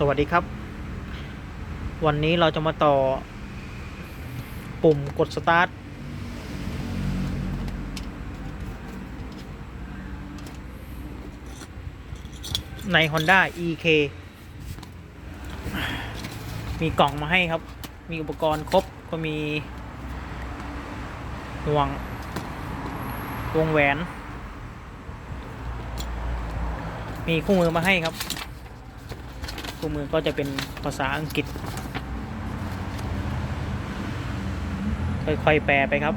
สวัสดีครับ วันนี้เราจะมาต่อ ปุ่มกดสตาร์ทใน Honda EK มีกล่องมาให้ครับ มีอุปกรณ์ครบก็มีห่วง วงแหวน มีคู่มือมาให้ครับ คู่มือก็จะเป็นภาษาอังกฤษ ค่อยๆแปลไปครับ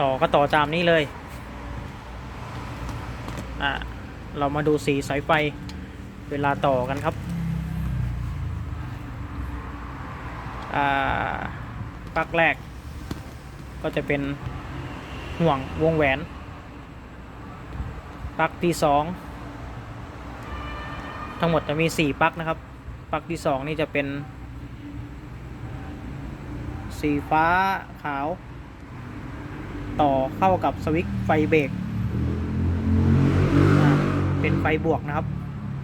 ต่อก็ต่อตามนี้เลย อะ เรามาดูสีสายไฟเวลาต่อกันครับ อ่าปลั๊กแรก ก็จะเป็นห่วงวงแหวนปลั๊กที่สอง ทั้งหมดจะมี 4 ปลั๊กนะครับ ปลั๊กที่ 2 นี่จะเป็น สีฟ้าขาว ต่อเข้ากับสวิตช์ไฟเบรกเป็นไฟบวกนะครับ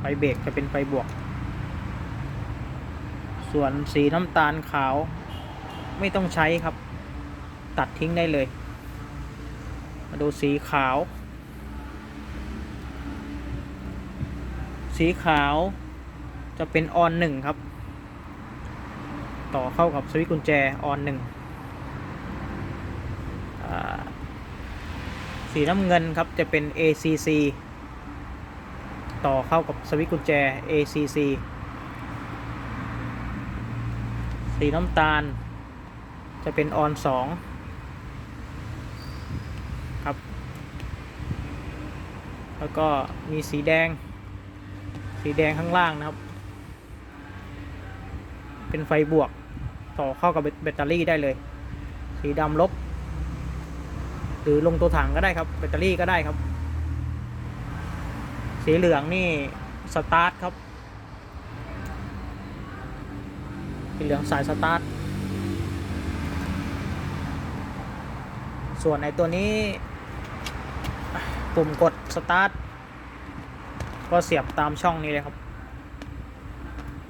ไฟเบรกจะเป็นไฟบวก ส่วนสีน้ำตาลขาวไม่ต้องใช้ครับ ตัดทิ้งได้เลย มาดูสีขาว สีขาวจะเป็นออนหนึ่งครับ ต่อเข้ากับสวิตช์กุญแจออนหนึ่งสีน้ำเงินครับจะเป็น ACC ต่อเข้ากับสวิตช์กุญแจ ACC สีน้ำตาล จะเป็นออนสองครับ แล้วก็มีสีแดง สีแดงข้างล่างนะครับ เป็นไฟบวก ต่อเข้ากับแบตเตอรี่ได้เลย สีดำลบ หรือลงตัวถังก็ได้ครับ แบตเตอรี่ก็ได้ครับ สีเหลืองนี่สตาร์ทครับ สีเหลืองสายสตาร์ท ส่วนในตัวนี้ปุ่มกดสตาร์ท ก็เสียบตามช่องนี้เลยครับ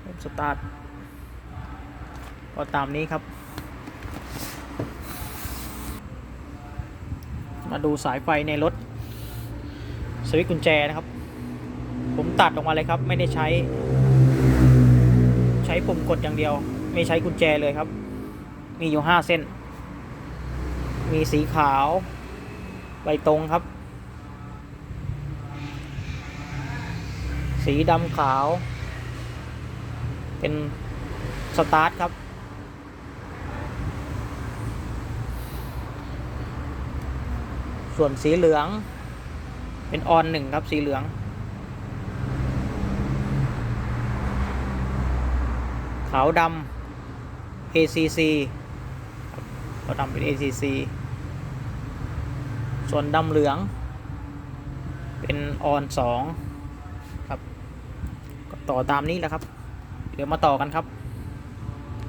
ปุ่มสตาร์ทก็ตามนี้ครับ มาดูสายไฟในรถ สวิตช์กุญแจนะครับ ผมตัดออกมาเลยครับ ไม่ได้ใช้ ใช้ปุ่มกดอย่างเดียว ไม่ใช้กุญแจเลยครับ มีอยู่ห้าเส้น มีสีขาว ใบตรงครับ สีดำขาว เป็นสตาร์ทครับ ส่วนสีเหลือง เป็นออนหนึ่งครับ สีเหลือง ขาวดำ ACC ขาวดำเป็น ACC ส่วนดำเหลือง เป็นออนสอง ต่อตามนี้แหละครับ เดี๋ยวมาต่อกันครับ